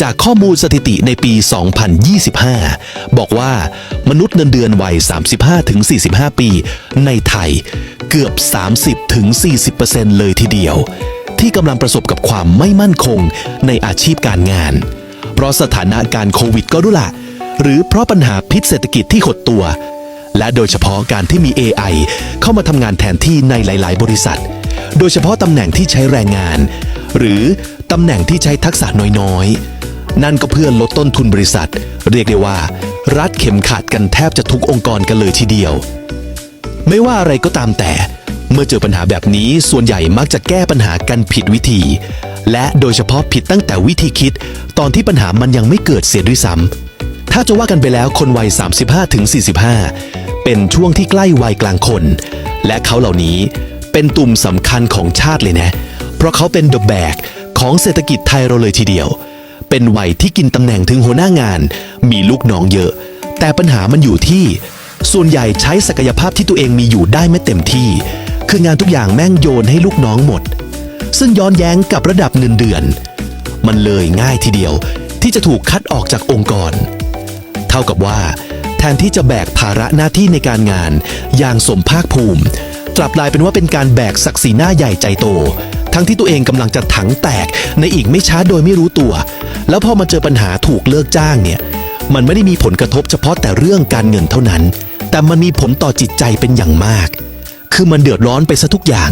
จากข้อมูลสถิติในปี 2025 บอกว่ามนุษย์เงินเดือนวัย 35-45 ปี ในไทยเกือบ 30-40%เลยทีเดียว ที่กำลังประสบกับความไม่มั่นคงในอาชีพการงาน เพราะสถานการณ์โควิดก็รู้ละหรือเพราะปัญหาพิษเศรษฐกิจที่หดตัว และโดยเฉพาะการที่มี AI เข้ามาทำงานแทนที่ในหลาย ๆ บริษัท โดยเฉพาะตำแหน่งที่ใช้แรงงาน หรือตำแหน่งที่ใช้ทักษะน้อย ๆ นั่นก็เพื่อลดต้นทุนบริษัท เรียกได้ว่า รัดเข็มขัดกันแทบจะทุกองค์กรกันเลยทีเดียว ไม่ว่าอะไรก็ตามแต่ เมื่อเจอปัญหาแบบนี้ส่วนใหญ่มักจะแก้ปัญหากันผิดวิธี และโดยเฉพาะผิดตั้งแต่วิธีคิด ตอนที่ปัญหามันยังไม่เกิดเสียด้วยซ้ำถ้าจะว่ากันไปแล้วคนวัย 35-45เป็นช่วงที่ใกล้วัยกลางคน และเขาเหล่านี้เป็นตุ่มสำคัญของชาติเลยนะ เพราะเขาเป็นเดอะแบกของเศรษฐกิจไทยเราเลยทีเดียว เป็นวัยที่กินตำแหน่งถึงหัวหน้างาน มีลูกน้องเยอะ แต่ปัญหามันอยู่ที่ ส่วนใหญ่ใช้ศักยภาพที่ตัวเองมีอยู่ได้ไม่เต็มที่ คืองานทุกอย่างแม่งโยนให้ลูกน้องหมด ซึ่งย้อนแย้งกับระดับเงินเดือน มันเลยง่ายทีเดียว ที่จะถูกคัดออกจากองค์กร เท่ากับว่า แทนที่จะแบกภาระหน้าที่ในการงาน อย่างสมภาคภูมิ กลับกลายเป็นว่าเป็นการแบกศักดิ์ศรีหน้าใหญ่ใจโต ทั้งที่ตัวเองกำลังจะถังแตกในอีกไม่ช้าโดยไม่รู้ตัว แล้วพอมาเจอปัญหาถูกเลิกจ้างเนี่ย มันไม่ได้มีผลกระทบเฉพาะแต่เรื่องการเงินเท่านั้น แต่มันมีผลต่อจิตใจเป็นอย่างมาก คือมันเดือดร้อนไปซะทุกอย่าง